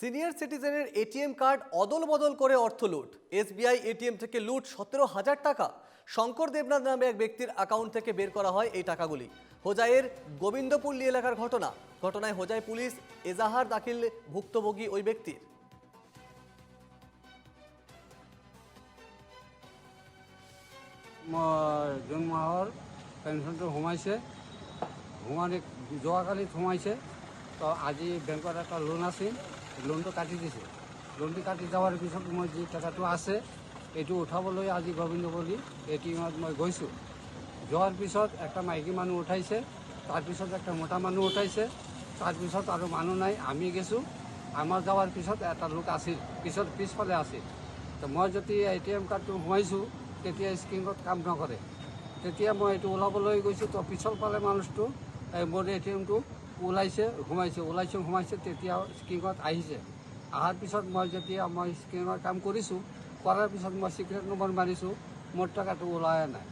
Senior সিটিজেনের ATM card অদল বদল করে অর্থ লুট। এসবিআই এটিএম থেকে লুট সতেরো হাজার টাকা। শঙ্কর দেবনাথ নামে এক ব্যক্তির অ্যাকাউন্ট থেকে বের করা হয় এই টাকাগুলি। হোজাইয়ের গোবিন্দপল্লী এলাকার ঘটনা। ঘটনায় হোজাই পুলিশ এজাহার দাখিল ভুক্তভোগী ওই ব্যক্তির। মই জুন মাহৰ পেঞ্চনটো সোমাইছে সোমালি যোৱাকালিত সোমাইছে তো আজি বেংকত এটা লোন আছিল লোনটো কাটি দিছে। লোনটো কাটি যোৱাৰ পিছত মই যি টকাটো আছে এইটো উঠাবলৈ আজি গোবিন্দপল্লী এ টি এমত মই গৈছোঁ। যোৱাৰ পিছত একটা মাইকী মানুহ উঠাইছে তাৰপিছত একটা মতা মানুহ উঠাইছে তাৰপিছত আৰু মানুহ নাই আমি গৈছোঁ। আমাৰ যাৱাৰ পিছত এটা লোক আছিল পিছত পিছফালে আছিল। তো মই যদি এ টি এম কাৰ্ডটো সোমাইছোঁ তেতিয়া স্ক্ৰীণত কাম নকৰে। তেতিয়া মই এইটো ওলাবলৈ গৈছোঁ তো পিছৰ ফালে মানুহটো মোৰ এ টি এমটো ওলাইছে সোমাইছে ওলাইছে সোমাইছে তেতিয়া স্ক্ৰীণত আহিছে। অহাৰ পিছত মই যেতিয়া মই স্ক্ৰীণৰ কাম কৰিছোঁ কৰাৰ পিছত মই চিক্ৰেট নম্বৰ মাৰিছোঁ মোৰ টকাটো ওলাই নাই।